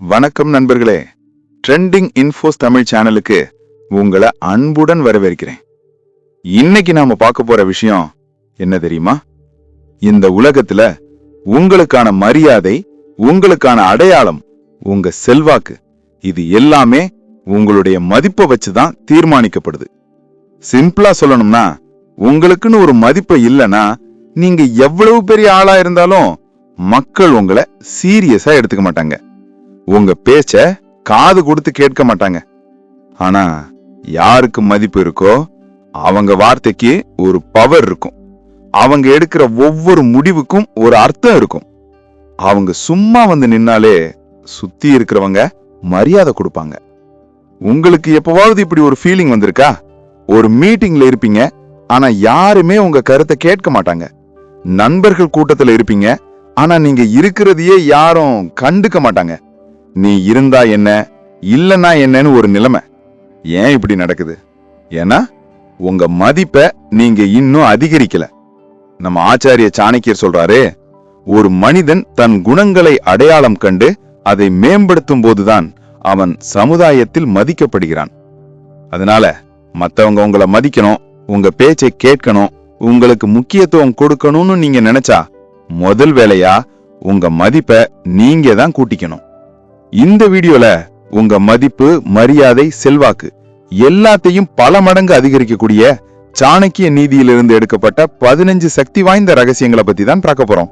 வணக்கம் நண்பர்களே. Trending infos Tamil சேனலுக்கு உங்களை அன்புடன் வரவேற்கிறேன். இன்னைக்கு நாம பார்க்க போற விஷயம் என்ன தெரியுமா? இந்த உலகத்துல உங்களுக்கான மரியாதை உங்களுக்கான அடையாளம் உங்க செல்வாக்கு இது எல்லாமே உங்களுடைய மதிப்பை வச்சுதான் தீர்மானிக்கப்படுது. சிம்பிளா சொல்லணும்னா உங்களுக்குன்னு ஒரு மதிப்பு இல்லைன்னா நீங்க எவ்வளவு பெரிய ஆளா இருந்தாலும் மக்கள் உங்களை சீரியஸா எடுத்துக்க மாட்டாங்க. உங்க பேச்ச காது கொடுத்து கேட்க மாட்டாங்க. ஆனா யாருக்கு மதிப்பு இருக்கோ அவங்க வார்த்தைக்கு ஒரு பவர் இருக்கும். அவங்க எடுக்கிற ஒவ்வொரு முடிவுக்கும் ஒரு அர்த்தம் இருக்கும். அவங்க சும்மா வந்து நின்னாலே சுத்தி இருக்கிறவங்க மரியாதை கொடுப்பாங்க. உங்களுக்கு எப்பவாவது இப்படி ஒரு ஃபீலிங் வந்திருக்கா? ஒரு மீட்டிங்ல இருப்பீங்க ஆனா யாருமே உங்க கருத்தை கேட்க மாட்டாங்க. நண்பர்கள் கூட்டத்துல இருப்பீங்க ஆனா நீங்க இருக்கிறதையே யாரும் கண்டுக்க மாட்டாங்க. நீ இருந்தா என்ன இல்லனா என்னன்னு ஒரு நிலைமை. ஏன் இப்படி நடக்குது? ஏன்னா உங்க மதிப்பை நீங்க இன்னும் அதிகரிக்கல. நம்ம ஆச்சாரிய சாணக்கியர் சொல்றாரு ஒரு மனிதன் தன் குணங்களை அடையாளம் கண்டு அதை மேம்படுத்தும் போதுதான் அவன் சமுதாயத்தில் மதிக்கப்படுகிறான். அதனால மத்தவங்க உங்களை மதிக்கணும் உங்க பேச்சை கேட்கணும் உங்களுக்கு முக்கியத்துவம் கொடுக்கணும்னு நீங்க நினைச்சா முதல் வேலையா உங்க மதிப்பை நீங்க தான் கூட்டிக்கணும். இந்த வீடியோல உங்க மதிப்பு மரியாதை செல்வாக்கு எல்லாத்தையும் பல மடங்கு அதிகரிக்கக்கூடிய சாணக்கிய நீதியிலிருந்து எடுக்கப்பட்ட பதினஞ்சு சக்தி வாய்ந்த ரகசியங்களை பத்தி தான் பார்க்க போறோம்.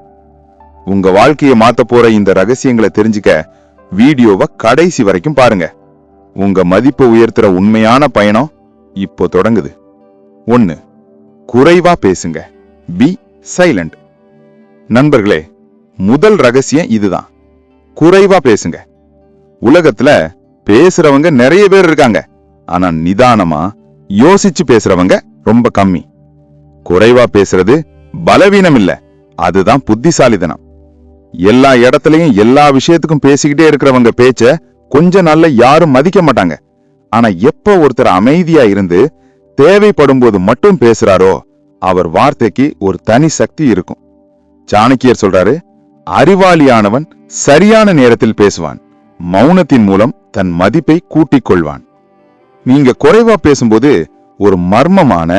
உங்க வாழ்க்கையை மாத்த போற இந்த ரகசியங்களை தெரிஞ்சுக்க வீடியோவை கடைசி வரைக்கும் பாருங்க. உங்க மதிப்பை உயர்த்துற உண்மையான பயணம் இப்போ தொடங்குது. ஒன்னு குறைவா பேசுங்க. பி சைலண்ட் நண்பர்களே முதல் ரகசியம் இதுதான். குறைவா பேசுங்க. உலகத்துல பேசுறவங்க நிறைய பேர் இருக்காங்க. ஆனா நிதானமா யோசிச்சு பேசுறவங்க ரொம்ப கம்மி. குறைவா பேசுறது பலவீனம் இல்ல. அதுதான் புத்திசாலிதனம் எல்லா இடத்துலயும் எல்லா விஷயத்துக்கும் பேசிக்கிட்டே இருக்கிறவங்க பேச்ச கொஞ்ச நாள்ல யாரும் மதிக்க மாட்டாங்க. ஆனா எப்ப ஒருத்தர் அமைதியா இருந்து தேவைப்படும் போது மட்டும் பேசுறாரோ அவர் வார்த்தைக்கு ஒரு தனி சக்தி இருக்கும். சாணக்கியர் சொல்றாரு அறிவாளியானவன் சரியான நேரத்தில் பேசுவான். மௌனத்தின் மூலம் தன் மதிப்பை கூட்டிக் கொள்வான் நீங்க குறைவா பேசும்போது ஒரு மர்மமான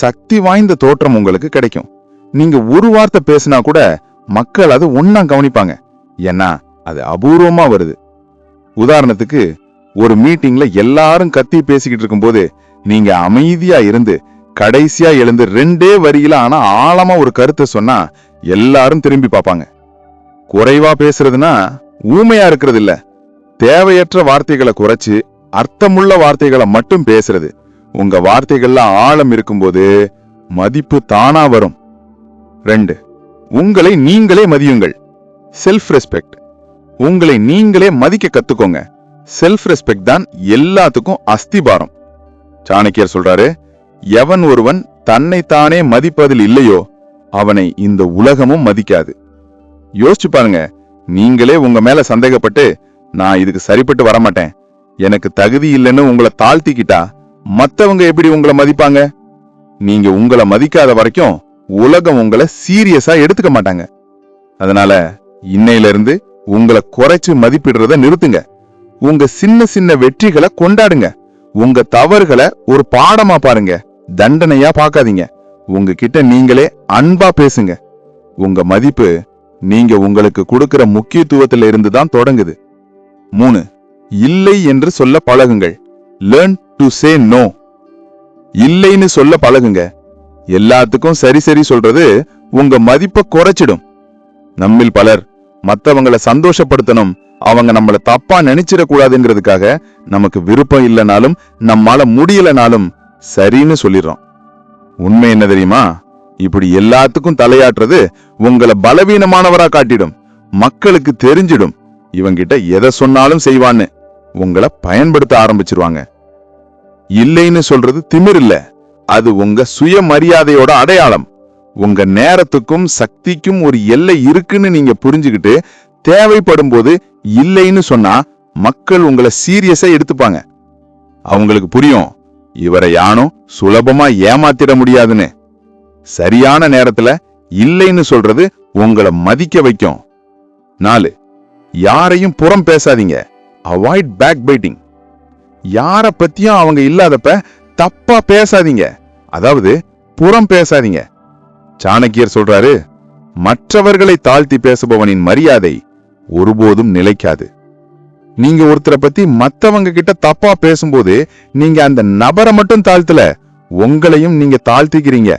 சக்தி வாய்ந்த தோற்றம் உங்களுக்கு கிடைக்கும். நீங்க ஒரு வார்த்தை பேசினா கூட மக்கள் அதை ஒன்னா கவனிப்பாங்க. ஏன்னா அது அபூர்வமா வருது. உதாரணத்துக்கு ஒரு மீட்டிங்ல எல்லாரும் கத்தி பேசிக்கிட்டு இருக்கும்போது நீங்க அமைதியா இருந்து கடைசியா எழுந்து ரெண்டே வரியில ஆனா ஆழமா ஒரு கருத்தை சொன்னா எல்லாரும் திரும்பி பார்ப்பாங்க. குறைவா பேசுறதுன்னா ஊமையா இருக்கிறது இல்ல. தேவையற்ற வார்த்தைகளை குறைச்சு அர்த்தமுள்ள வார்த்தைகளை மட்டும் பேசுறது. உங்க வார்த்தைகள்ல ஆழம் இருக்கும்போது மதிப்பு தானா வரும். ரெண்டு உங்களை நீங்களே மதியுங்கள். செல்ஃப் ரெஸ்பெக்ட் உங்களை நீங்களே மதிக்க கத்துக்கோங்க. செல்ஃப் ரெஸ்பெக்ட் தான் எல்லாத்துக்கும் அஸ்திபாரம். சாணக்கியர் சொல்றாரு எவன் ஒருவன் தன்னைத்தானே மதிப்பதில் இல்லையோ அவனை இந்த உலகமும் மதிக்காது. யோசிச்சு பாருங்க நீங்களே உங்க மேல சந்தேகப்பட்டு நான் இதுக்கு சரிப்பட்டு வரமாட்டேன். எனக்கு தகுதி இல்லைன்னு உங்களை தாழ்த்திக்கிட்டா மத்தவங்க எப்படி உங்களை மதிப்பாங்க? நீங்க உங்களை மதிக்காத வரைக்கும் உலகம் உங்களை சீரியஸா எடுத்துக்க மாட்டாங்க. அதனால இன்னையில இருந்து உங்களை குறைச்சு மதிப்பிடுறத நிறுத்துங்க. உங்க சின்ன சின்ன வெற்றிகளை கொண்டாடுங்க. உங்க தவறுகளை ஒரு பாடமா பாருங்க. தண்டனையா பார்க்காதீங்க. உங்ககிட்ட நீங்களே அன்பா பேசுங்க. உங்க மதிப்பு நீங்க உங்களுக்கு கொடுக்கிற முக்கியத்துவத்துல இருந்து தான் தொடங்குது. மூணு. இல்லை என்று சொல்ல பழகுங்கள். லேர்ன் டு சே நோ இல்லைன்னு சொல்ல பழகுங்க. எல்லாத்துக்கும் சரி சரி சொல்றது உங்க மதிப்பை குறைச்சிடும். நம்மில் பலர் மத்தவங்கள சந்தோஷப்படுத்தணும். அவங்க நம்மள தப்பா நினைச்சிடக்கூடாதுங்கிறதுக்காக நமக்கு விருப்பம் இல்லைனாலும் நம்மால முடியலனாலும் சரின்னு சொல்லிடுறோம். உண்மை என்ன தெரியுமா? இப்படி எல்லாத்துக்கும் தலையாட்டுறது உங்களை பலவீனமானவரா காட்டிடும். மக்களுக்கு தெரிஞ்சிடும். இவங்கிட்ட எதை சொன்னாலும் செய்வான்னு உங்களை பயன்படுத்த ஆரம்பிச்சிருவாங்க. இல்லைன்னு சொல்றது திமிர் இல்ல. அது உங்க சுயமரியாதையோட அடையாளம். உங்க நேரத்துக்கும் சக்திக்கும் ஒரு எல்லை இருக்குன்னு நீங்க புரிஞ்சுக்கிட்டு தேவைப்படும் போது இல்லைன்னு சொன்னா மக்கள் உங்களை சீரியஸா எடுத்துப்பாங்க. அவங்களுக்கு புரியும். இவரை யானும் சுலபமா ஏமாத்திட முடியாதுன்னு. சரியான நேரத்துல இல்லைன்னு சொல்றது உங்களை மதிக்க வைக்கும். நாலு யாரையும் புறம் பேசாதீங்க. அவாய்ட் பேக் பைட்டிங் யார பத்தியும் அவங்க இல்லாதப்ப தப்பா பேசாதீங்க. அதாவது புறம் பேசாதீங்க. சாணக்கியர் சொல்றாரு மற்றவர்களை தாழ்த்தி பேசுபவனின் மரியாதை ஒருபோதும் நிலைக்காது. நீங்க ஒருத்தரை பத்தி மத்தவங்க கிட்ட தப்பா பேசும்போது நீங்க அந்த நபரை மட்டும் தாழ்த்தல உங்களையும் நீங்க தாழ்த்திக்கிறீங்க.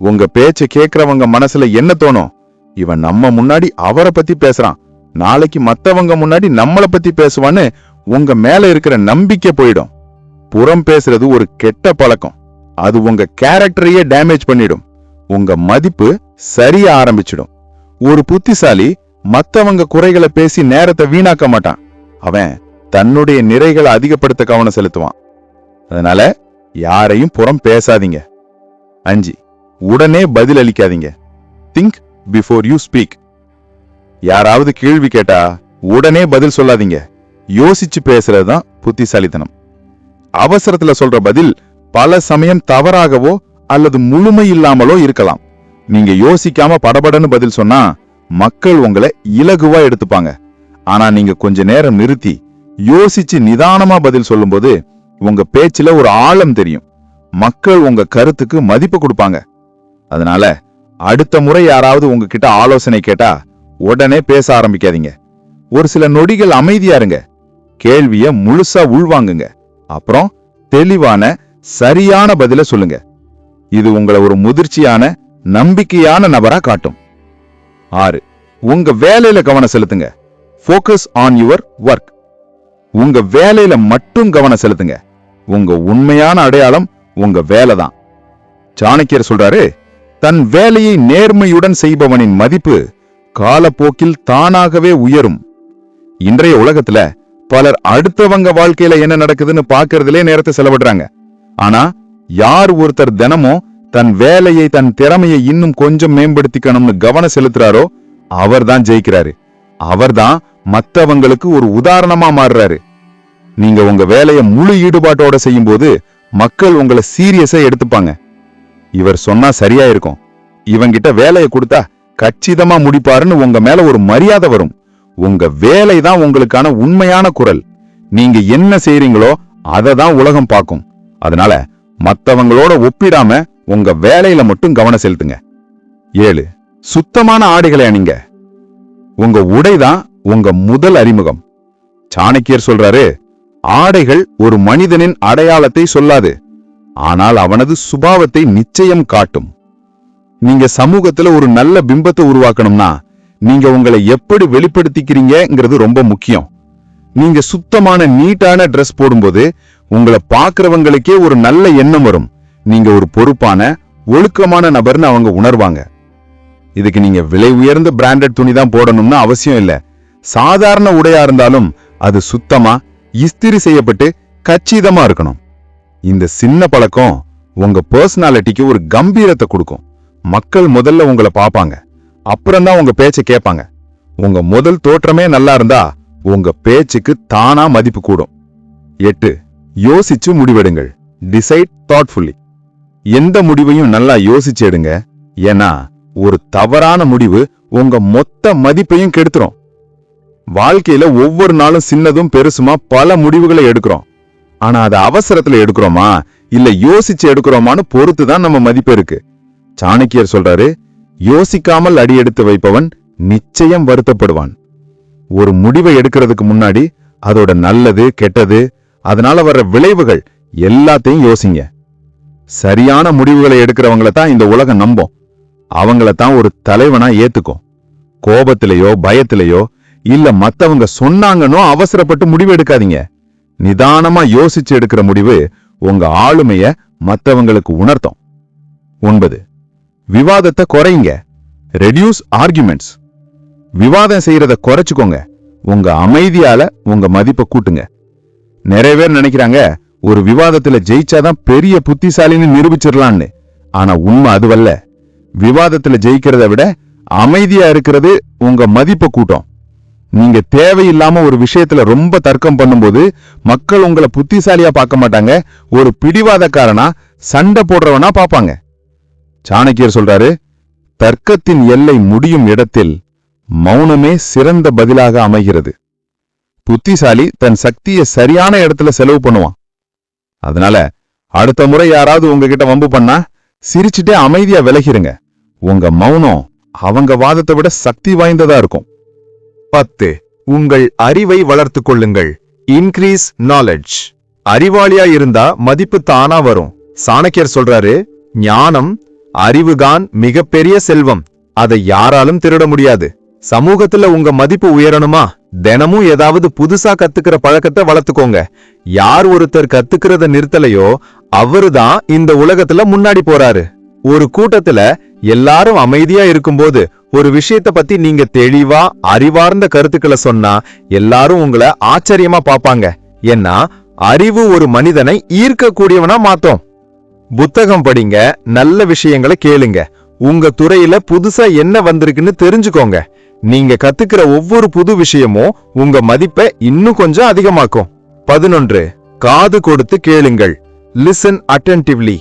உங்க பேச்ச கேக்குறவங்க மனசுல என்ன தோணும்? இவன் நம்ம முன்னாடி அவரை பத்தி பேசுறான். நாளைக்கு மத்தவங்க முன்னாடி நம்மள பத்தி பேசுவான்னு உங்க மேல இருக்கிற நம்பிக்கை போயிடும். புறம் பேசுறது ஒரு கெட்ட பழக்கம். அது உங்க கேரக்டரையே டேமேஜ் பண்ணிடும். உங்க மதிப்பு சரிய ஆரம்பிச்சிடும். ஒரு புத்திசாலி மத்தவங்க குறைகளை பேசி நேரத்தை வீணாக்க மாட்டான். அவன் தன்னுடைய நிறைகளை அதிகப்படுத்த கவனம் செலுத்துவான். அதனால யாரையும் புறம் பேசாதீங்க. அஞ்சு உடனே பதில் அளிக்காதீங்க திங்க் பிஃபோர் யூ ஸ்பீக் யாராவது கேள்வி கேட்டா உடனே பதில் சொல்லாதீங்க. யோசிச்சு பேசுறது தான் புத்திசாலித்தனம். அவசரத்துல சொல்ற பதில் பல சமயம் தவறாகவோ அல்லது முழுமை இல்லாமலோ இருக்கலாம். நீங்க யோசிக்காம படபடன்னு பதில் சொன்னா மக்கள் உங்களை இலகுவா எடுத்துப்பாங்க. ஆனா நீங்க கொஞ்ச நேரம் நிறுத்தி யோசிச்சு நிதானமா பதில் சொல்லும்போது உங்க பேச்சுல ஒரு ஆழம் தெரியும். மக்கள் உங்க கருத்துக்கு மதிப்பு கொடுப்பாங்க. அதனால அடுத்த முறை யாராவது உங்ககிட்ட ஆலோசனை கேட்டா உடனே பேச ஆரம்பிக்காதீங்க. ஒரு சில நொடிகள் அமைதியா இருங்க. கேள்விய முழுசா உள்வாங்குங்க. அப்புறம் தெளிவான சரியான பதில சொல்லுங்க. இது உங்களை ஒரு முதிர்ச்சியான நம்பிக்கையான நபரா காட்டும். ஆறு உங்க வேலையில கவனம் செலுத்துங்க. ஃபோக்கஸ் ஆன் யுவர் ஒர்க் உங்க வேலையில மட்டும் கவனம் செலுத்துங்க. உங்க உண்மையான அடையாளம் உங்க வேலை தான். சாணக்கியர் சொல்றாரு தன் வேலையை நேர்மையுடன் செய்பவனின் மதிப்பு காலப்போக்கில் தானாகவே உயரும். இன்றைய உலகத்துல பலர் அடுத்தவங்க வாழ்க்கையில என்ன நடக்குதுன்னு பாக்குறதுலே நேரத்தை செலவிடுறாங்க. ஆனா யார் ஒருத்தர் தினமும் தன் வேலையை தன் திறமையை இன்னும் கொஞ்சம் மேம்படுத்திக்கணும்னு கவனம் செலுத்துறாரோ அவர்தான் ஜெயிக்கிறாரு. அவர்தான் மத்தவங்களுக்கு ஒரு உதாரணமா மாறுறாரு. நீங்க உங்க வேலையை முழு ஈடுபாட்டோட செய்யும்போது மக்கள் உங்களை சீரியஸா எடுத்துப்பாங்க. இவர் சொன்னா சரியா இருக்கும் இவங்கிட்ட வேலையை கொடுத்தா கச்சிதமா முடிப்பாருன்னு உங்க மேல ஒரு மரியாதை வரும். உங்க வேலை தான் உங்களுக்கான உண்மையான குரல். நீங்க என்ன செய்றீங்களோ அதை தான் உலகம் பார்க்கும். அதனால மத்தவங்களோட ஒப்பிடாம உங்க வேலையில மட்டும் கவனம் செலுத்துங்க. ஏழு சுத்தமான ஆடைகளை அணிங்க உங்க உடைதான் உங்க முதல் அறிமுகம். சாணக்கியர் சொல்றாரு ஆடைகள் ஒரு மனிதனின் அடையாளத்தை சொல்லாது. ஆனால் அவனது சுபாவத்தை நிச்சயம் காட்டும். நீங்க சமூகத்துல ஒரு நல்ல பிம்பத்தை உருவாக்கணும்னா நீங்க உங்களை எப்படி வெளிப்படுத்திக்கிறீங்கங்கிறது ரொம்ப முக்கியம். நீங்க சுத்தமான நீட்டான ட்ரெஸ் போடும்போது உங்களை பார்க்கறவங்களுக்கே ஒரு நல்ல எண்ணம் வரும். நீங்க ஒரு பொறுப்பான ஒழுக்கமான நபர்னு அவங்க உணர்வாங்க. இதுக்கு நீங்க விலை உயர்ந்த பிராண்டட் துணி தான் போடணும்னு அவசியம் இல்ல. சாதாரண உடையா இருந்தாலும் அது சுத்தமா இஸ்திரி செய்யப்பட்டு கச்சிதமா இருக்கணும். இந்த சின்ன பழக்கம் உங்க பர்சனாலிட்டிக்கு ஒரு கம்பீரத்தை கொடுக்கும். மக்கள் முதல்ல உங்களை பார்ப்பாங்க அப்புறம் தான் உங்க பேச்சை கேட்பாங்க உங்க முதல் தோற்றமே நல்லா இருந்தா உங்க பேச்சுக்கு தானா மதிப்பு கூடும். எட்டு யோசிச்சு முடிவெடுங்கள். டிசைட் தாட்ஃபுல்லி எந்த முடிவையும் நல்லா யோசிச்சு எடுங்க. ஏன்னா ஒரு தவறான முடிவு உங்க மொத்த மதிப்பையும் கெடுத்துரும். வாழ்க்கையில ஒவ்வொரு நாளும் சின்னதும் பெருசுமா பல முடிவுகளை எடுக்கிறோம். ஆனா அதை அவசரத்துல எடுக்கிறோமா? இல்ல யோசிச்சு எடுக்கிறோமான்னு பொறுத்து தான் நம்ம மதிப்பு இருக்கு. சாணக்கியர் சொல்றாரு யோசிக்காமல் அடி எடுத்து வைப்பவன் நிச்சயம் வருத்தப்படுவான். ஒரு முடிவை எடுக்கிறதுக்கு முன்னாடி அதோட நல்லது கெட்டது அதனால வர்ற விளைவுகள் எல்லாத்தையும் யோசிங்க. சரியான முடிவுகளை எடுக்கிறவங்கள தான் இந்த உலகம் நம்பும். அவங்கள தான் ஒரு தலைவனா ஏத்துக்கும். கோபத்திலேயோ பயத்திலேயோ இல்ல மத்தவங்க சொன்னாங்கன்னோ அவசரப்பட்டு முடிவு எடுக்காதீங்க. நிதானமா யோசிச்சு எடுக்கிற முடிவு உங்க ஆளுமைய மத்தவங்களுக்கு உணர்த்தும். ஒன்பது விவாதத்தை குறைங்க. ரெடியூஸ் ஆர்குமெண்ட்ஸ் விவாதம் செய்யறத குறைச்சுக்கோங்க. உங்க அமைதியால உங்க மதிப்பை கூட்டுங்க. நிறைய பேர் நினைக்கிறாங்க ஒரு விவாதத்துல ஜெயிச்சாதான் பெரிய புத்திசாலின்னு நிரூபிச்சிடலான்னு ஆனா உண்மை அதுவல்ல. விவாதத்துல ஜெயிக்கிறத விட அமைதியா இருக்கிறது உங்க மதிப்பை கூட்டம். நீங்க தேவையில்லாம ஒரு விஷயத்துல ரொம்ப தர்க்கம் பண்ணும்போது மக்கள் உங்களை புத்திசாலியா பார்க்க மாட்டாங்க. ஒரு பிடிவாதக்காரனா சண்டை போடுறவனா பார்ப்பாங்க. சாணக்கியர் சொல்றாரு தர்க்கத்தின் எல்லை முடியும் இடத்தில் மௌனமே சிறந்த பதிலாக அமைகிறது. புத்திசாலி தன் சக்தியை சரியான இடத்துல செலவு பண்ணுவான். அதனால அடுத்த முறை யாராவது உங்ககிட்ட வம்பு பண்ணா சிரிச்சுட்டே அமைதியா விலகிருங்க. உங்க மௌனம் அவங்க வாதத்தை விட சக்தி வாய்ந்ததா இருக்கும். பத்து உங்கள் அறிவை வளர்த்துக் கொள்ளுங்கள். இன்க்ரீஸ் நாலெட்ஜ் அறிவாளியா இருந்தா மதிப்பு தானா வரும். சாணக்கியர் சொல்றாரு ஞானம் அறிவுதான் மிகப்பெரிய செல்வம். அதை யாராலும் திருட முடியாது. சமூகத்துல உங்க மதிப்பு உயரணுமா? தினமும் ஏதாவது புதுசா கத்துக்கிற பழக்கத்தை வளர்த்துக்கோங்க. யார் ஒருத்தர் கத்துக்கிறத நிறுத்தலையோ அவருதான் இந்த உலகத்துல முன்னாடி போறாரு. ஒரு கூட்டத்துல எல்லாரும் அமைதியா இருக்கும்போது ஒரு விஷயத்த பத்தி நீங்க தெளிவா அறிவார்ந்த கருத்துக்களை சொன்னா எல்லாரும் உங்களை ஆச்சரியமா பாப்பாங்க ஏன்னா அறிவு ஒரு மனிதனை ஈர்க்கக்கூடியவனா மாத்தோம். புத்தகம் படிங்க நல்ல விஷயங்களை கேளுங்க. உங்க துறையில புதுசா என்ன வந்திருக்குன்னு தெரிஞ்சுக்கோங்க. நீங்க கத்துக்கிற ஒவ்வொரு புது விஷயமும் உங்க மதிப்பை இன்னும் கொஞ்சம் அதிகமாக்கும். பதினொன்று காது கொடுத்து கேளுங்கள். லிசன் அட்டென்டிவ்லி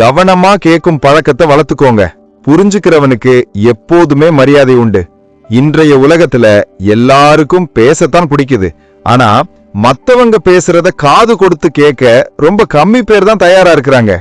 கவனமா கேட்கும் பழக்கத்தை வளர்த்துக்கோங்க. புரிஞ்சுக்கிறவனுக்கு எப்போதுமே மரியாதை உண்டு. இன்றைய உலகத்துல எல்லாருக்கும் பேசத்தான் பிடிக்குது. ஆனா மத்தவங்க பேசுறத காது கொடுத்து கேட்க ரொம்ப கம்மி பேர் தான் தயாரா இருக்கிறாங்க.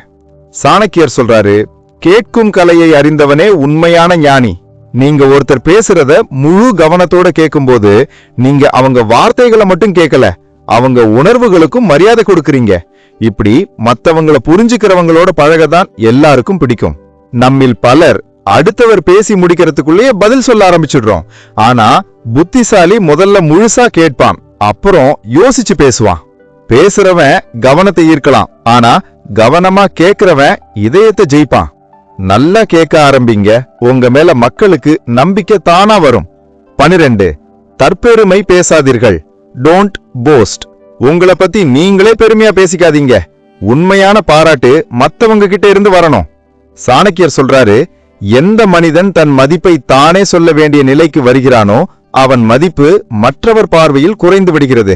சாணக்கியர் சொல்றாரு கேட்கும் கலையை அறிந்தவனே உண்மையான ஞானி. நீங்க ஒருத்தர் பேசுறத முழு கவனத்தோட கேட்கும்போது நீங்க அவங்க வார்த்தைகளை மட்டும் கேட்கல அவங்க உணர்வுகளுக்கும் மரியாதை கொடுக்கறீங்க. இப்படி மத்தவங்கள புரிஞ்சுக்கிறவங்களோட பழகதான் எல்லாருக்கும் பிடிக்கும். நம்மில் பலர் அடுத்தவர் பேசி முடிக்கிறதுக்குள்ளேயே பதில் சொல்ல ஆரம்பிச்சிடுறோம். ஆனா புத்திசாலி முதல்ல முழுசா கேட்பான் அப்புறம் யோசிச்சு பேசுவான். பேசுறவன் கவனத்தை ஈர்க்கலாம் ஆனா கவனமா கேக்குறவன் இதயத்தை ஜெயிப்பான். நல்லா கேட்க ஆரம்பிங்க. உங்க மேல மக்களுக்கு நம்பிக்கை தானா வரும். பனிரெண்டு தற்பெருமை பேசாதீர்கள். டோன்ட் போஸ்ட் உங்களை பத்தி நீங்களே பெருமையா பேசிக்காதீங்க. உண்மையான பாராட்டு மத்தவங்க கிட்ட இருந்து வரணும். சாணக்கியர் சொல்றாரு எந்த மனிதன் தன் மதிப்பை தானே சொல்ல வேண்டிய நிலைக்கு வருகிறானோ அவன் மதிப்பு மற்றவர் பார்வையில் குறைந்து விடுகிறது.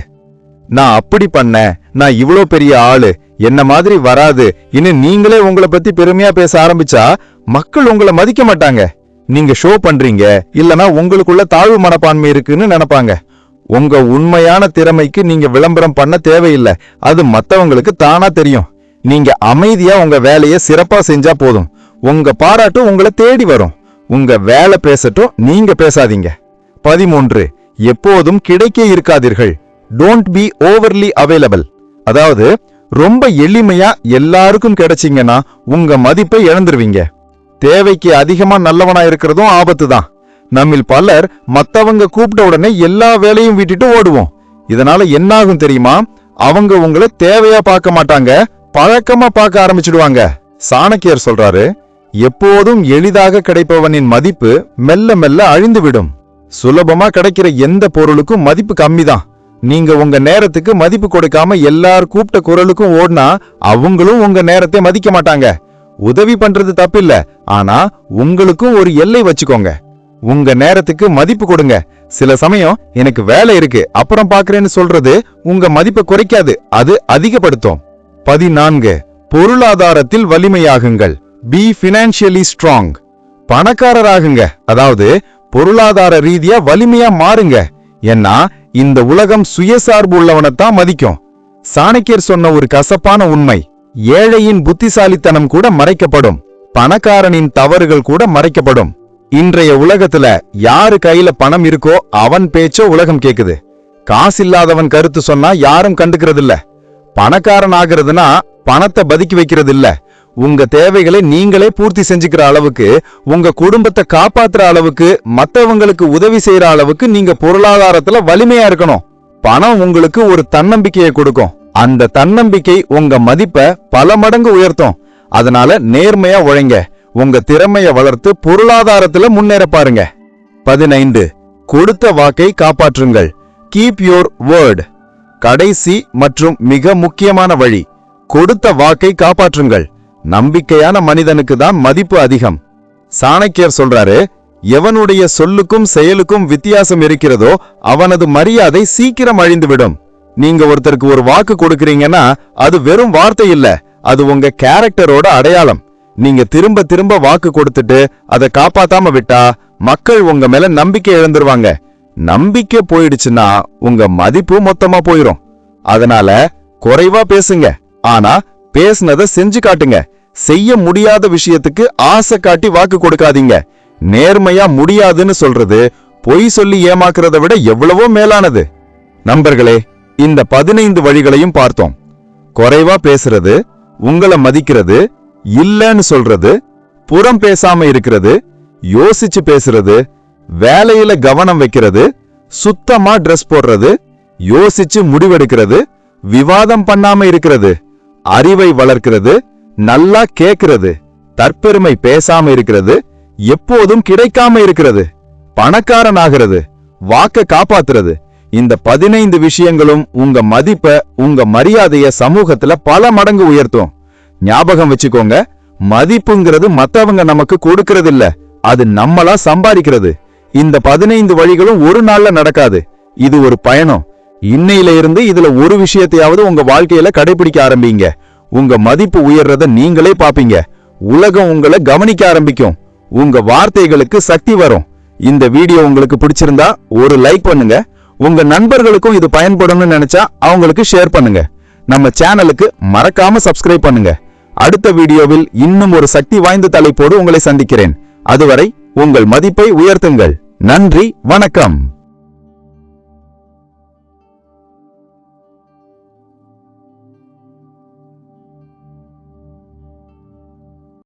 நான் அப்படி பண்ண நான் இவ்ளோ பெரிய ஆளு. என்ன மாதிரி வராது. இன்னும் நீங்களே உங்களை பத்தி பெருமையா பேச ஆரம்பிச்சா மக்கள் உங்களை மதிக்க மாட்டாங்க. நீங்க ஷோ பண்றீங்க. இல்லனா உங்களுக்குள்ள தாழ்வு மனப்பான்மை இருக்குன்னு நினைப்பாங்க. உங்க உண்மையான திறமைக்கு நீங்க விளம்பரம் பண்ண தேவையில்லை. அது மத்தவங்களுக்கு தானா தெரியும். நீங்க அமைதியா உங்க வேலையை சிறப்பா செஞ்சா போதும். உங்க பாராட்டும் உங்களை தேடி வரும். உங்க வேலை பேசட்டும் நீங்க பேசாதீங்க. பதிமூன்று எப்போதும் கிடைக்க இருக்காதீர்கள். டோன்ட் பி ஓவர்லி அவைலபிள் அதாவது ரொம்ப எளிமையா எல்லாருக்கும் கிடைச்சிங்கன்னா உங்க மதிப்பை இழந்துருவீங்க. தேவைக்கு அதிகமா நல்லவனா இருக்கிறதும் ஆபத்து தான் நம்மில் பலர் மத்தவங்க கூப்பிட்ட உடனே எல்லா வேலையும் விட்டுட்டு ஓடுவோம். இதனால என்னாகும் தெரியுமா? அவங்க உங்களை தேவையா பார்க்க மாட்டாங்க பழக்கமா பார்க்க ஆரம்பிச்சிடுவாங்க. சாணக்கியர் சொல்றாரு எப்போதும் எளிதாக கிடைப்பவனின் மதிப்பு மெல்ல மெல்ல அழிந்துவிடும். சுலபமா கிடைக்கிற எந்த பொருளுக்கும் மதிப்பு கம்மிதான். நீங்க உங்க நேரத்துக்கு மதிப்பு கொடுக்காம எல்லார் கூப்பிட்ட குரலுக்கும் ஓடினா அவங்களும் உங்க நேரத்தை மதிக்க மாட்டாங்க. உதவி பண்றது தப்பில்ல. ஆனா உங்களுக்கும் ஒரு எல்லை வச்சுக்கோங்க. உங்க நேரத்துக்கு மதிப்பு கொடுங்க. சில சமயம் எனக்கு வேலை இருக்கு அப்புறம் பாக்குறேன்னு சொல்றது உங்க மதிப்பை குறைக்காது அது அதிகப்படுத்தும். பதினான்கு பொருளாதாரத்தில் வலிமையாகுங்கள். பி பினான்சியலி ஸ்ட்ராங் பணக்காரராகுங்க. அதாவது பொருளாதார ரீதியா வலிமையா மாறுங்க. ஏன்னா இந்த உலகம் சுயசார்பு உள்ளவனைத்தான் மதிக்கும். சாணக்கியர் சொன்ன ஒரு கசப்பான உண்மை ஏழையின் புத்திசாலித்தனம் கூட மறைக்கப்படும். பணக்காரனின் தவறுகள் கூட மறைக்கப்படும். இன்றைய உலகத்துல யாரு கையில பணம் இருக்கோ அவன் பேச்சோ உலகம் கேக்குது. காசில்லாதவன் கருத்து சொன்னா யாரும் கண்டுக்கிறது இல்ல பணக்காரன் ஆகிறதுனா பணத்தை பதுக்கி வைக்கிறது இல்லை உங்க தேவைகளை நீங்களே பூர்த்தி செஞ்சுக்கிற அளவுக்கு உங்க குடும்பத்தை காப்பாத்துற அளவுக்கு மற்றவங்களுக்கு உதவி செய்யற அளவுக்கு நீங்க பொருளாதாரத்துல வலிமையா இருக்கணும். பணம் உங்களுக்கு ஒரு தன்னம்பிக்கையை கொடுக்கும். அந்த தன்னம்பிக்கை உங்க மதிப்பை பல மடங்கு உயர்த்தும். அதனால நேர்மையா உழைங்க. உங்க திறமைய வளர்த்து பொருளாதாரத்துல முன்னேற பாருங்க. பதினைந்து. கொடுத்த வாக்கை காப்பாற்றுங்கள். கீப் யோர் வேர்ட் கடைசி மற்றும் மிக முக்கியமான வழி. கொடுத்த வாக்கை காப்பாற்றுங்கள். நம்பிக்கையான மனிதனுக்கு தான் மதிப்பு அதிகம். சாணக்கியர் சொல்றாரு எவனுடைய சொல்லுக்கும் செயலுக்கும் வித்தியாசம் இருக்கிறதோ அவனது மரியாதை சீக்கிரம் அழிந்துவிடும். நீங்க ஒருத்தருக்கு ஒரு வாக்கு கொடுக்கறீங்கன்னா அது வெறும் வார்த்தை இல்ல அது உங்க கேரக்டரோட அடையாளம். நீங்க திரும்ப திரும்ப வாக்கு கொடுத்துட்டு அதை காப்பாத்தாம விட்டா மக்கள் உங்க மேல நம்பிக்கை இழந்துருவாங்க. நம்பிக்கை போயிடுச்சுன்னா உங்க மதிப்பு மொத்தமா போயிரும். அதனால குறைவா பேசுங்க. ஆனா பேசுனதை செஞ்சு காட்டுங்க. செய்ய முடியாத விஷயத்துக்கு ஆசை காட்டி வாக்கு கொடுக்காதீங்க. நேர்மையா முடியாதுன்னு சொல்றது பொய் சொல்லி ஏமாக்குறத விட எவ்வளவோ மேலானது. நண்பர்களே இந்த பதினைந்து வழிகளையும் பார்த்தோம். குறைவா பேசுறது உங்களை மதிக்கிறது இல்லன்னு சொல்றது புறம் பேசாம இருக்கிறது யோசிச்சு பேசுறது வேலையில கவனம் வைக்கிறது சுத்தமா ட்ரெஸ் போடுறது யோசிச்சு முடிவெடுக்கிறது விவாதம் பண்ணாம இருக்கிறது. அறிவை வளர்க்கிறது நல்லா கேக்குறது தற்பெருமை பேசாம இருக்கிறது எப்போதும் கிடைக்காம இருக்கிறது பணக்காரன் ஆகிறது வாக்க காப்பாத்துறது. இந்த பதினைந்து விஷயங்களும் உங்க மதிப்பை உங்க மரியாதைய சமூகத்துல பல மடங்கு உயர்த்தும். ஞாபகம் வச்சுக்கோங்க மதிப்புங்கிறது மத்தவங்க நமக்கு கொடுக்கறது இல்ல அது நம்மளா சம்பாதிக்கிறது. இந்த பதினைந்து வழிகளும் ஒரு நாள்ல நடக்காது. இது ஒரு பயணம். இன்னையில இருந்து இதுல ஒரு விஷயத்தையாவது உங்க வாழ்க்கையில கடைபிடிக்க ஆரம்பிங்க. உங்க மதிப்பு உயர்றத நீங்களே பாப்பீங்க. உலகம் உங்களை கவனிக்க ஆரம்பிக்கும். உங்க வார்த்தைகளுக்கு சக்தி வரும். இந்த வீடியோ உங்களுக்கு பிடிச்சிருந்தா ஒரு லைக் பண்ணுங்க. உங்க நண்பர்களுக்கும் இது பயன்படும்னு நினைச்சா அவங்களுக்கு ஷேர் பண்ணுங்க. நம்ம சேனலுக்கு மறக்காம சப்ஸ்கிரைப் பண்ணுங்க. அடுத்த வீடியோவில் இன்னும் ஒரு சக்தி வாய்ந்த தலைப்போடு உங்களை சந்திக்கிறேன். அதுவரை உங்கள் மதிப்பை உயர்த்துங்கள். நன்றி வணக்கம்.